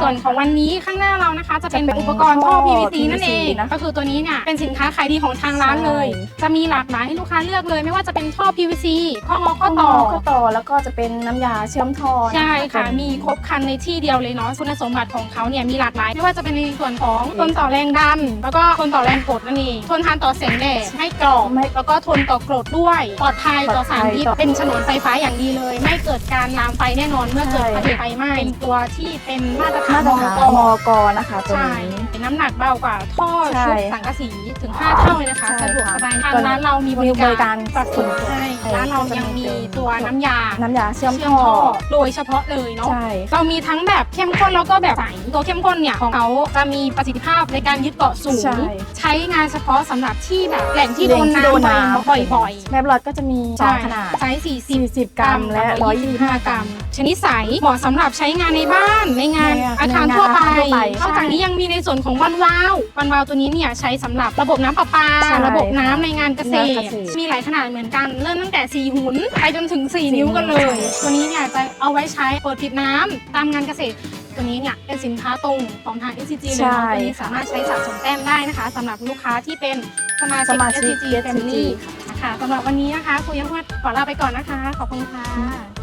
ส่วนของวันนี้ข้างหน้าเรานะคะ จะเป็นจะเป็นอุปกรณ์ท่อท่อ PVC นั่นเองนะก็คือตัวนี้เนี่ยเป็นสินค้าขายดีของทางร้านเลยใช่จะมีหลากหลายให้ลูกค้าเลือกเลย ไม่ว่าจะเป็นท่อ PVC ข้องอข้ข้ออต่ต่ออข้อต่อแล้วก็จะเป็นน้ำยาเชื่อมท่อใช่ค่ะเป็นมีครบครันในที่เดียวเลยเนาะคุณสมบัติของเขาเนี่ยมีหลากหลายไม่ว่าจะเป็นในส่วนของทนต่อแรงดัน แล้วก็ทนต่อแรงกดนั่นเองทนทานต่อแสงแดดให้กรอบไม่แล้วก็ทนต่อกรดด้วย ปลอดภัยต่อสารพิษปลอดภัยต่อเป็นฉนวนไฟฟ้าอย่างดีเลย ไม่เกิดการลามไฟแน่นอนเมื่อเกิดใช่เหตุไฟไหม้เป็นตัวที่เป็นมาตรฐามานตรฐานมมกกนะคะตัวใช่นี้เป็นน้ำหนักเบากว่าท่อใช่ชุดสังกะสีถึง 5 เท่าเลยนะคะใช่สะดวกสบายค่ะทางร้านเรามีบริมีบริกาการรจัดส่งส่งให้ให้ร้านเรายังมีตัวน้ำยาน้ำยาเชื่อมเชื่อท่มอท่อโดยเฉพาะเลยเนาะ ใช่ เรามีทั้งแบบเข้มข้นแล้วก็แบบใสตัวเข้มข้นเนี่ยของเขาจะมีประสิทธิภาพในการยึดเกาะสูง ใช่ ใช้งานเฉพาะสำหรับที่แบบแหล่งที่โดนแหล่งที่โดนน้ำน้ำบ่อยๆแบบหลอดก็จะมีสองขนาด ไซส์40 40 กรัมและ 125 กรัมช นิดใสเหมาะสำหรับใช้งานในบ้านในงานในงานอาคารทั่วไปในงานอาคารทั่วไปนอกจากนี้ยังมีในส่วนของวันวาล์ววันวาล์วตัวนี้เนี่ยใช้สำหรับระบบน้ำประปา ใช่ระบบน้ำในงานเกษตงานรเกษตร มีหลายขนาดเหมือนกัน เริ่มตั้งแต่4หุนไปจนถึง 4 นิ้วกันเลย ตัวนี้เนี่ยจะเอาไว้ใช้เปิดปิดน้ำตามงานเกษตร ตัวนี้เนี่ยเป็นสินค้าตรงของทาง SCG เลยใช่เนาะตัวนี้สามารถใช้สะสมแต้มได้นะคะสำหรับลูกค้าที่เป็นสมาสชิกมาชิก SCG SCG Family ค่ะสำหรับวันนี้นะคะคุยยังพูดขอลาไปก่อนนะคะ ขอบคุณค่ะบ๊ายบายค่ะ